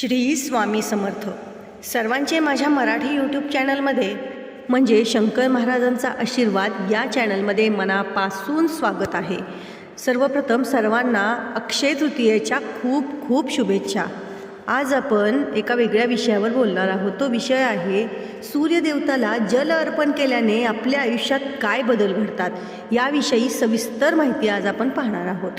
श्री स्वामी समर्थ. सर्वांचे माझ्या मराठी यूट्यूब चॅनलमध्ये म्हणजे शंकर महाराजांचा आशीर्वाद या चॅनलमध्ये मनापासून स्वागत आहे. सर्वप्रथम सर्वांना अक्षय तृतीयेच्या खूप खूप शुभेच्छा. आज आपण एका वेगळ्या विषयावर बोलणार आहोत. तो विषय आहे सूर्यदेवताला जल अर्पण केल्याने आपल्या आयुष्यात काय बदल घडतात? याविषयी सविस्तर माहिती आज आपण पाहणार आहोत.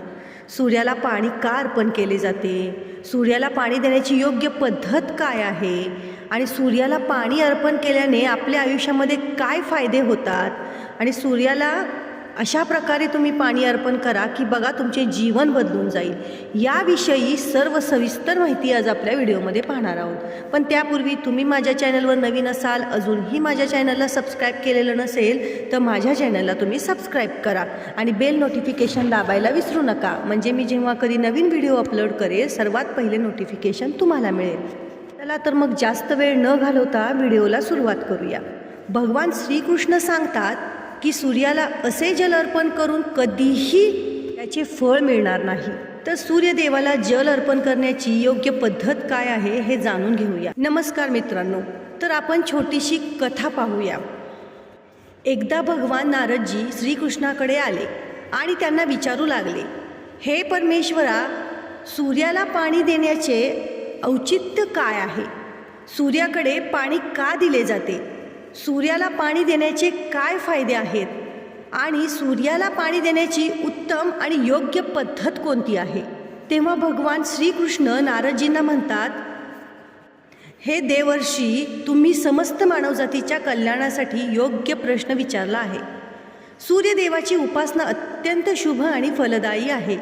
सूर्याला पाणी का अर्पण केले जाते? सूर्याला पाणी देण्याची योग्य पद्धत काय आहे? आणि सूर्याला पाणी अर्पण केल्याने आपल्या आयुष्यामध्ये काय फायदे होतात? आणि सूर्याला अशा प्रकारे तुम्ही पाणी अर्पण करा की बघा तुमचे जीवन बदलून जाईल. याविषयी सर्व सविस्तर माहिती आज आपल्या व्हिडिओमध्ये पाहणार आहोत. पण त्यापूर्वी तुम्ही माझ्या चॅनलवर नवीन असाल अजूनही माझ्या चॅनलला सबस्क्राईब केलेलं नसेल तर माझ्या चॅनलला तुम्ही सबस्क्राईब करा आणि बेल नोटिफिकेशन दाबायला विसरू नका. म्हणजे मी जेव्हा कधी नवीन व्हिडिओ अपलोड करेल सर्वात पहिले नोटिफिकेशन तुम्हाला मिळेल. चला तर मग जास्त वेळ न घालवता व्हिडिओला सुरुवात करूया. भगवान श्रीकृष्ण सांगतात की सूर्याला असे जल अर्पण करून कधीही त्याचे फळ मिळणार नाही. तर सूर्यदेवाला जल अर्पण करण्याची योग्य पद्धत काय आहे हे जाणून घेऊया. नमस्कार मित्रांनो तर आपण छोटीशी कथा पाहूया. एकदा भगवान नारदजी श्रीकृष्णाकडे आले आणि त्यांना विचारू लागले हे परमेश्वरा सूर्याला पाणी देण्याचे औचित्य काय आहे? सूर्याकडे पाणी का दिले जाते? सूर्याला पाणी देण्याचे काय फायदे आहेत? आणि सूर्याला पाणी देण्याची उत्तम आणि योग्य पद्धत कोणती आहे? तेव्हा भगवान श्रीकृष्ण नारदजींना म्हणतात हे देवर्षी तुम्ही समस्त मानवजातीच्या कल्याणासाठी योग्य प्रश्न विचारला आहे. सूर्यदेवाची उपासना अत्यंत शुभ आणि फलदायी आहे.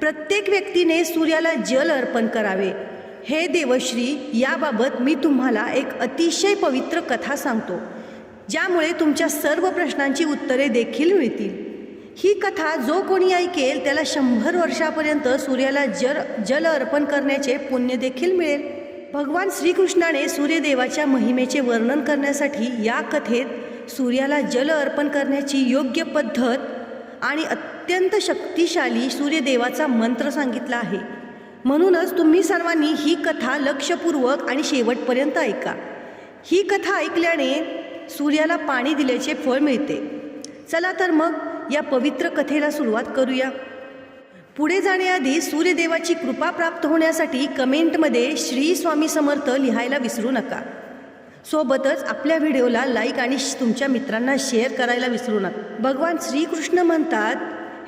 प्रत्येक व्यक्तीने सूर्याला जल अर्पण करावे. हे देवश्री याबाबत मी तुम्हाला एक अतिशय पवित्र कथा सांगतो ज्यामुळे तुमच्या सर्व प्रश्नांची उत्तरे देखील मिळतील. ही कथा जो कोणी ऐकेल त्याला शंभर वर्षापर्यंत सूर्याला जल जल अर्पण करण्याचे पुण्य देखील मिळेल. भगवान श्रीकृष्णाने सूर्यदेवाच्या महिमेचे वर्णन करण्यासाठी या कथेत सूर्याला जल अर्पण करण्याची योग्य पद्धत आणि अत्यंत शक्तिशाली सूर्यदेवाचा मंत्र सांगितला आहे. म्हणूनच तुम्ही सर्वांनी ही कथा लक्षपूर्वक आणि शेवटपर्यंत ऐका. ही कथा ऐकल्याने सूर्याला पाणी दिल्याचे फळ मिळते. चला तर मग या पवित्र कथेला सुरुवात करूया. पुढे जाण्याआधी सूर्यदेवाची कृपा प्राप्त होण्यासाठी कमेंटमध्ये श्री स्वामी समर्थ लिहायला विसरू नका. सोबतच आपल्या व्हिडिओला लाईक आणि श- तुमच्या मित्रांना शेअर करायला विसरू नका. भगवान श्रीकृष्ण म्हणतात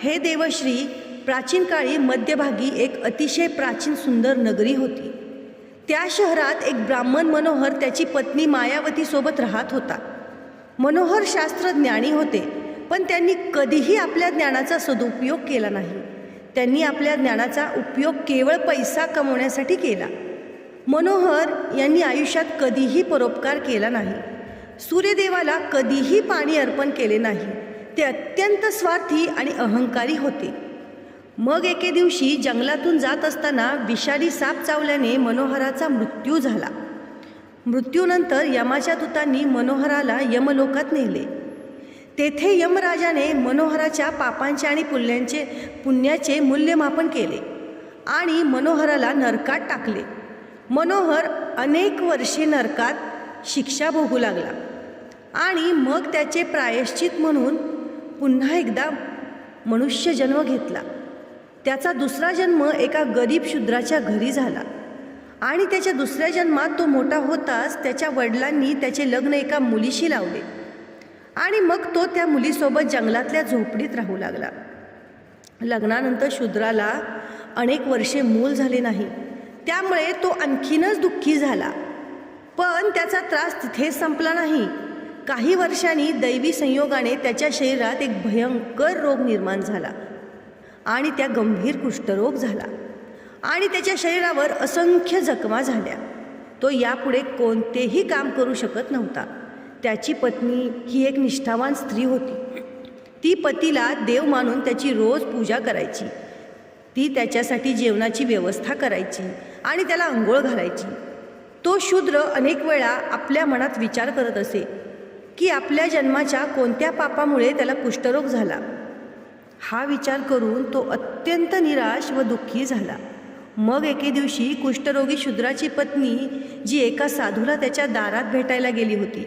हे देवश्री प्राचीन काळी मध्यभागी एक अतिशय प्राचीन सुंदर नगरी होती. त्या शहरात एक ब्राह्मण मनोहर त्याची पत्नी मायावतीसोबत राहत होता. मनोहर शास्त्र ज्ञानी होते पण त्यांनी कधीही आपल्या ज्ञानाचा सदुपयोग केला नाही. त्यांनी आपल्या ज्ञानाचा उपयोग केवळ पैसा कमवण्यासाठी केला. मनोहर यांनी आयुष्यात कधीही परोपकार केला नाही. सूर्यदेवाला कधीही पाणी अर्पण केले नाही. ते अत्यंत स्वार्थी आणि अहंकारी होते. मग एके दिवशी जंगलातून जात असताना विषारी साप चावल्याने मनोहराचा मृत्यू झाला. मृत्यूनंतर यमाच्या दूतांनी मनोहराला यमलोकात नेले. तेथे यमराजाने मनोहराच्या पापांचे आणि पुण्यांचे पुण्याचे मूल्यमापन केले आणि मनोहराला नरकात टाकले. मनोहर अनेक वर्षे नरकात शिक्षा भोगू लागला आणि मग त्याचे प्रायश्चित म्हणून पुन्हा एकदा मनुष्य जन्म घेतला. त्याचा दुसरा जन्म एका गरीब शूद्राच्या घरी झाला. आणि त्याच्या दुसऱ्या जन्मात तो मोठा होताच त्याच्या वडिलांनी त्याचे लग्न एका मुलीशी लावले. आणि मग तो त्या मुलीसोबत जंगलातल्या झोपडीत राहू लागला. लग्नानंतर शूद्राला अनेक वर्षे मूल झाले नाही. त्यामुळे तो आणखीनच दुःखी झाला. पण त्याचा त्रास तिथेच संपला नाही. काही वर्षांनी दैवी संयोगाने त्याच्या शरीरात एक भयंकर रोग निर्माण झाला. आणि त्या गंभीर कुष्ठरोग झाला. आणि त्याच्या शरीरावर असंख्य जखमा झाल्या. तो यापुढे कोणतेही काम करू शकत नव्हता. त्याची पत्नी ही एक निष्ठावान स्त्री होती. ती पतीला देव मानून त्याची रोज पूजा करायची. ती त्याच्यासाठी जेवणाची व्यवस्था करायची आणि त्याला आंघोळ घालायची. तो शूद्र अनेक वेळा आपल्या मनात विचार करत असे की आपल्या जन्माच्या कोणत्या पापामुळे त्याला कुष्ठरोग झाला? हा विचार करून तो अत्यंत निराश व दुःखी झाला. मग एके दिवशी कुष्ठरोगी शूद्राची पत्नी जी एका साधूला त्याच्या दारात भेटायला गेली होती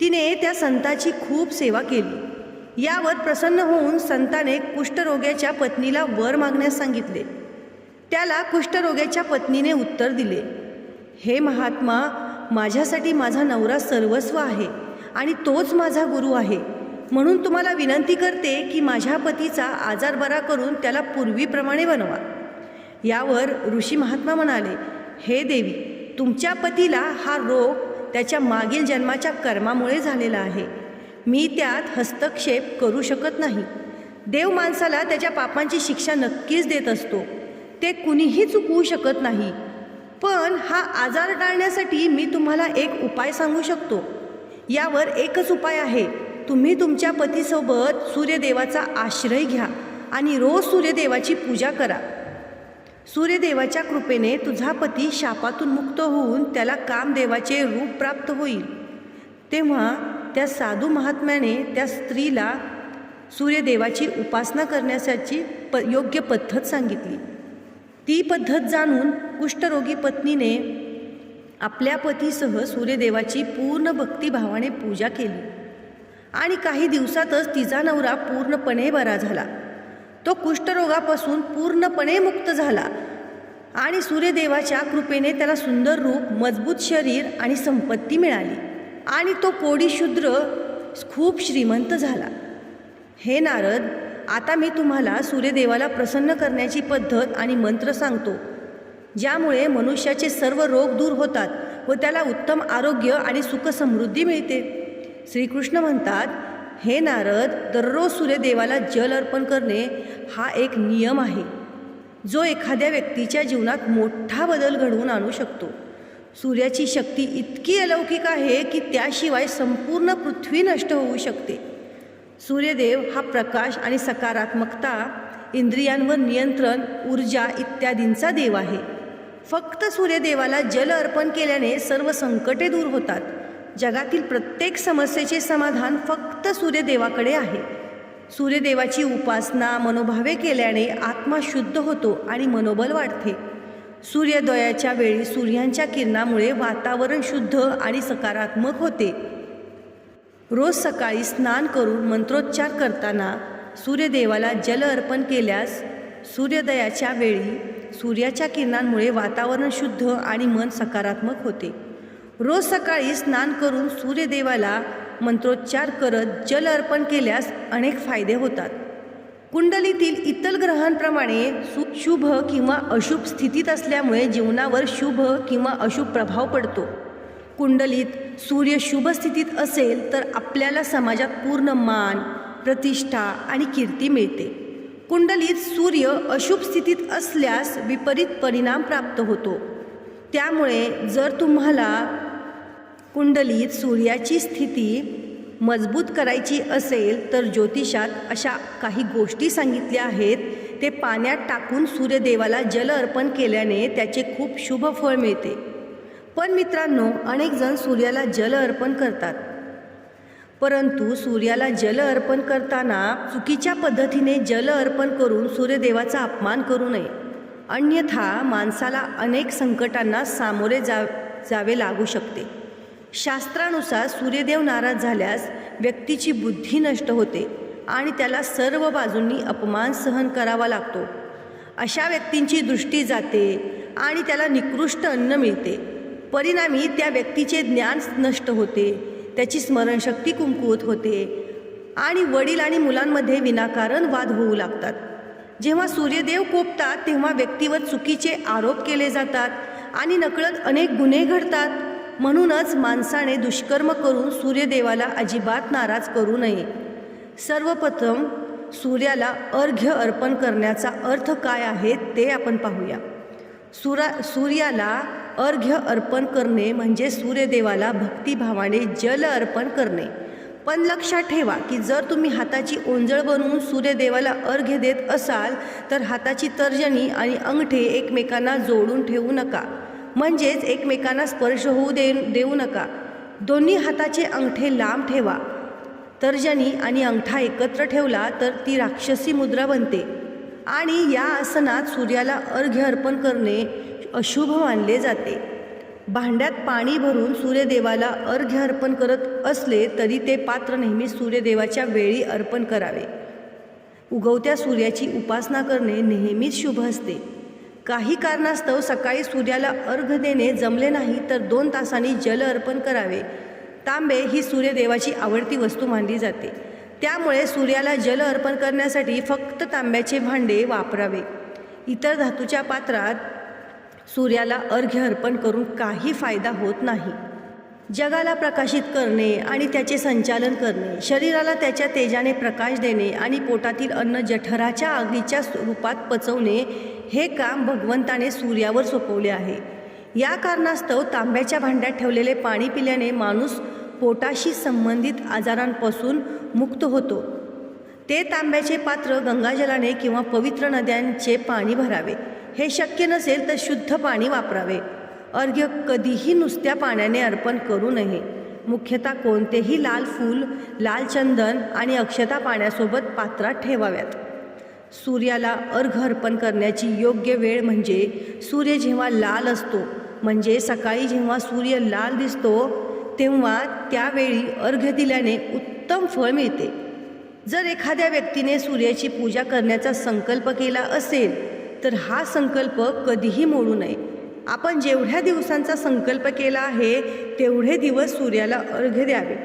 तिने त्या संताची खूप सेवा केली. यावर प्रसन्न होऊन संताने कुष्ठरोग्याच्या पत्नीला वर मागण्यास सांगितले. त्याला कुष्ठरोग्याच्या पत्नीने उत्तर दिले हे महात्मा माझ्यासाठी माझा नवरा सर्वस्व आहे आणि तोच माझा गुरु आहे. म्हणून तुम्हाला विनंती करते की माझ्या पतीचा आजार बरा करून त्याला पूर्वीप्रमाणे बनवा. यावर ऋषी महात्मा म्हणाले हे देवी तुमच्या पतीला हा रोग त्याच्या मागील जन्माच्या कर्मामुळे झालेला आहे. मी त्यात हस्तक्षेप करू शकत नाही. देव माणसाला त्याच्या पापांची शिक्षा नक्कीच देत असतो. ते कुणीही चुकवू शकत नाही. पण हा आजार टाळण्यासाठी मी तुम्हाला एक उपाय सांगू शकतो. यावर एकच उपाय आहे. तुम्ही तुमच्या पतीसोबत सूर्यदेवाचा आश्रय घ्या आणि रोज सूर्यदेवाची पूजा करा. सूर्यदेवाच्या कृपेने तुझा पती शापातून मुक्त होऊन त्याला कामदेवाचे रूप प्राप्त होईल. तेव्हा त्या साधू महात्म्याने त्या स्त्रीला सूर्यदेवाची उपासना करण्यासाठी प योग्य पद्धत सांगितली. ती पद्धत जाणून कुष्ठरोगी पत्नीने आपल्या पतीसह सूर्यदेवाची पूर्ण भक्तिभावाने पूजा केली. आणि काही दिवसातच तिचा नवरा पूर्णपणे बरा झाला. तो कुष्ठरोगापासून पूर्णपणे मुक्त झाला आणि सूर्यदेवाच्या कृपेने त्याला सुंदर रूप मजबूत शरीर आणि संपत्ती मिळाली आणि तो कोडी शूद्र खूप श्रीमंत झाला. हे नारद आता मी तुम्हाला सूर्यदेवाला प्रसन्न करण्याची पद्धत आणि मंत्र सांगतो. ज्यामुळे मनुष्याचे सर्व रोग दूर होतात व त्याला उत्तम आरोग्य आणि सुखसमृद्धी मिळते. श्रीकृष्ण म्हणतात हे नारद दररोज सूर्यदेवाला जल अर्पण करणे हा एक नियम आहे. जो एखाद्या व्यक्तीच्या जीवनात मोठा बदल घडवून आणू शकतो. सूर्याची शक्ती इतकी अलौकिक आहे की त्याशिवाय संपूर्ण पृथ्वी नष्ट होऊ शकते. सूर्यदेव हा प्रकाश आणि सकारात्मकता इंद्रियांवर नियंत्रण ऊर्जा इत्यादींचा देव आहे. फक्त सूर्यदेवाला जल अर्पण केल्याने सर्व संकटे दूर होतात. जगातील प्रत्येक समस्येचे समाधान फक्त सूर्यदेवाकडे आहे. सूर्यदेवाची उपासना मनोभावे केल्याने आत्मा शुद्ध होतो आणि मनोबल वाढते. सूर्योदयाच्या वेळी सूर्यांच्या किरणामुळे वातावरण शुद्ध आणि सकारात्मक होते. रोज सकाळी स्नान करून मंत्रोच्चार करताना सूर्यदेवाला जल अर्पण केल्यास सूर्योदयाच्या वेळी सूर्याच्या किरणांमुळे वातावरण शुद्ध आणि मन सकारात्मक होते. रोज सकाळी स्नान करून सूर्यदेवाला मंत्रोच्चार करत जल अर्पण केल्यास अनेक फायदे होतात. कुंडलीतील इतर ग्रहांप्रमाणे शुभ किंवा अशुभ स्थितीत असल्यामुळे जीवनावर शुभ किंवा अशुभ प्रभाव पडतो. कुंडलीत सूर्य शुभ स्थितीत असेल तर आपल्याला समाजात पूर्ण मान प्रतिष्ठा आणि कीर्ती मिळते. कुंडलीत सूर्य अशुभ स्थितीत असल्यास विपरीत परिणाम प्राप्त होतो. त्यामुळे जर तुम्हाला कुंडलीत सूर्याची स्थिती मजबूत करायची असेल तर ज्योतिषात अशा काही गोष्टी सांगितल्या आहेत. ते पाण्यात टाकून सूर्यदेवाला जल अर्पण केल्याने त्याचे खूप शुभ फळ मिळते. पण मित्रांनो अनेक जण सूर्याला जल अर्पण करतात. परंतु सूर्याला जल अर्पण करताना चुकीच्या पद्धतीने जल अर्पण करून सूर्यदेवाचा अपमान करू नये. अन्यथा माणसाला अनेक संकटांना सामोरे जा जावे लागू शकते. शास्त्रानुसार सूर्यदेव नाराज झाल्यास व्यक्तीची बुद्धी नष्ट होते आणि त्याला सर्व बाजूंनी अपमान सहन करावा लागतो. अशा व्यक्तींची दृष्टी जाते आणि त्याला निकृष्ट अन्न मिळते. परिणामी त्या व्यक्तीचे ज्ञान नष्ट होते त्याची स्मरणशक्ती कुंकुवत होते आणि वडील आणि मुलांमध्ये विनाकारण वाद होऊ लागतात. जेव्हा सूर्यदेव कोपतात तेव्हा व्यक्तीवर चुकीचे आरोप केले जातात आणि नकळत अनेक गुन्हे घडतात. म्हणूनच माणसाने दुष्कर्म करून सूर्यदेवाला अजिबात नाराज करू नये. सर्वप्रथम सूर्याला अर्घ्य अर्पण करण्याचा अर्थ काय आहे ते आपण पाहूया. सुरा सूर्याला अर्घ्य अर्पण करणे म्हणजे सूर्यदेवाला भक्तिभावाने जल अर्पण करणे. पण लक्षात ठेवा की जर तुम्ही हाताची ओंजळ बनवून सूर्यदेवाला अर्घ्य देत असाल तर हाताची तर्जनी आणि अंगठे एकमेकांना जोडून ठेवू नका. म्हणजेच एकमेकांना स्पर्श होऊ दे देऊ नका. दोन्ही हाताचे अंगठे लांब ठेवा. तर्जनी आणि अंगठा एकत्र ठेवला तर ती राक्षसी मुद्रा बनते. आणि या आसनात सूर्याला अर्घ्य अर्पण करणे अशुभ मानले जाते. भांड्यात पाणी भरून सूर्यदेवाला अर्घ्य अर्पण करत असले तरी ते पात्र नेहमी सूर्यदेवाच्या वेळी अर्पण करावे. उगवत्या सूर्याची उपासना करणे नेहमीच शुभ असते. काही कारणास्तव सकाळी सूर्याला अर्घ देणे जमले नाही तर दोन तासांनी जल अर्पण करावे. तांबे ही सूर्यदेवाची आवडती वस्तू मानली जाते. त्यामुळे सूर्याला जल अर्पण करण्यासाठी फक्त तांब्याचे भांडे वापरावे. इतर धातूच्या पात्रात सूर्याला अर्घ्य अर्पण करून काही फायदा होत नाही. जगाला प्रकाशित करणे आणि त्याचे संचालन करणे शरीराला त्याच्या तेजाने प्रकाश देणे आणि पोटातील अन्न जठराच्या आगीच्या रूपात पचवणे हे काम भगवंताने सूर्यावर सोपवले आहे. या कारणास्तव तांब्याच्या भांड्यात ठेवलेले पाणी पिल्याने माणूस पोटाशी संबंधित आजारांपासून मुक्त होतो. ते तांब्याचे पात्र गंगाजलाने किंवा पवित्र नद्यांचे पाणी भरावे. हे शक्य नसेल तर शुद्ध पाणी वापरावे. अर्घ्य कधीही नुसत्या पाण्याने अर्पण करू नये. मुख्यतः कोणतेही लाल फूल लाल चंदन आणि अक्षता पाण्यासोबत पात्रात ठेवाव्यात. सूर्याला अर्घ अर्पण करण्याची योग्य वेळ म्हणजे सूर्य जेव्हा लाल असतो म्हणजे सकाळी जेव्हा सूर्य लाल दिसतो तेव्हा त्यावेळी अर्घ्य दिल्याने उत्तम फळ मिळते. जर एखाद्या व्यक्तीने सूर्याची पूजा करण्याचा संकल्प केला असेल तर हा संकल्प कधीही मोडू नये. आपण जेवढ्या दिवसांचा संकल्प केला आहे तेवढे दिवस सूर्याला अर्घ्य द्यावे.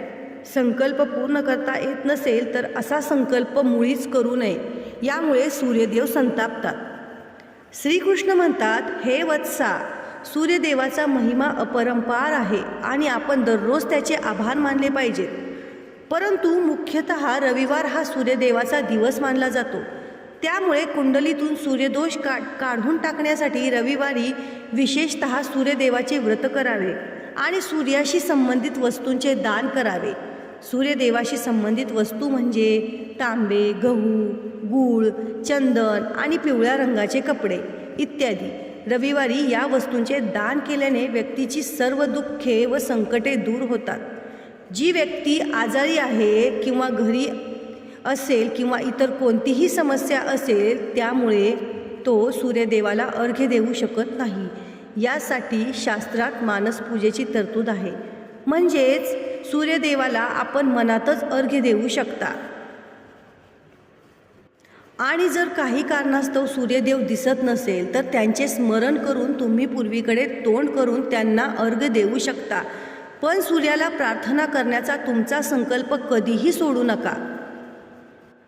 संकल्प पूर्ण करता येत नसेल तर असा संकल्प मुळीच करू नये. यामुळे सूर्यदेव संतापतात. श्रीकृष्ण म्हणतात हे वत्सा सूर्यदेवाचा महिमा अपरंपार आहे आणि आपण दररोज त्याचे आभार मानले पाहिजेत. परंतु मुख्यतः रविवार हा सूर्यदेवाचा दिवस मानला जातो. त्यामुळे कुंडलीतून सूर्यदोष का काढून टाकण्यासाठी रविवारी विशेषत सूर्यदेवाचे व्रत करावे आणि सूर्याशी संबंधित वस्तूंचे दान करावे. सूर्यदेवाशी संबंधित वस्तू म्हणजे तांबे गहू गूळ चंदन आणि पिवळ्या रंगाचे कपडे इत्यादी. रविवारी या वस्तूंचे दान केल्याने व्यक्तीची सर्व दुःखे व संकटे दूर होतात. जी व्यक्ती आजारी आहे किंवा घरी असेल किंवा इतर कोणतीही समस्या असेल त्यामुळे तो सूर्यदेवाला अर्घ्य देऊ शकत नाही. यासाठी शास्त्रात मानसपूजेची तरतूद आहे. म्हणजेच सूर्यदेवाला आपण मनातच अर्घ्य देऊ शकता. आणि जर काही कारणास्तव सूर्यदेव दिसत नसेल तर त्यांचे स्मरण करून तुम्ही पूर्वीकडे तोंड करून त्यांना अर्घ्य देऊ शकता. पण सूर्याला प्रार्थना करण्याचा तुमचा संकल्प कधीही सोडू नका.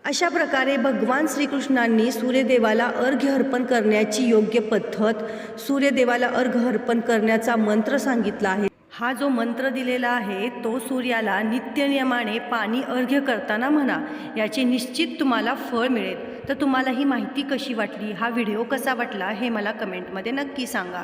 अशा प्रकारे भगवान श्रीकृष्णांनी सूर्यदेवाला अर्घ्य अर्पण करण्याची योग्य पद्धत सूर्यदेवाला अर्घ्य अर्पण करण्याचा मंत्र सांगितला आहे. हा जो मंत्र दिलेला आहे तो सूर्याला नित्यनियमाने पाणी अर्घ्य करताना म्हणा याचे निश्चित तुम्हाला फळ मिळेल. तर तुम्हाला ही माहिती कशी वाटली? हा व्हिडिओ कसा वाटला? हे मला कमेंटमध्ये नक्की सांगा.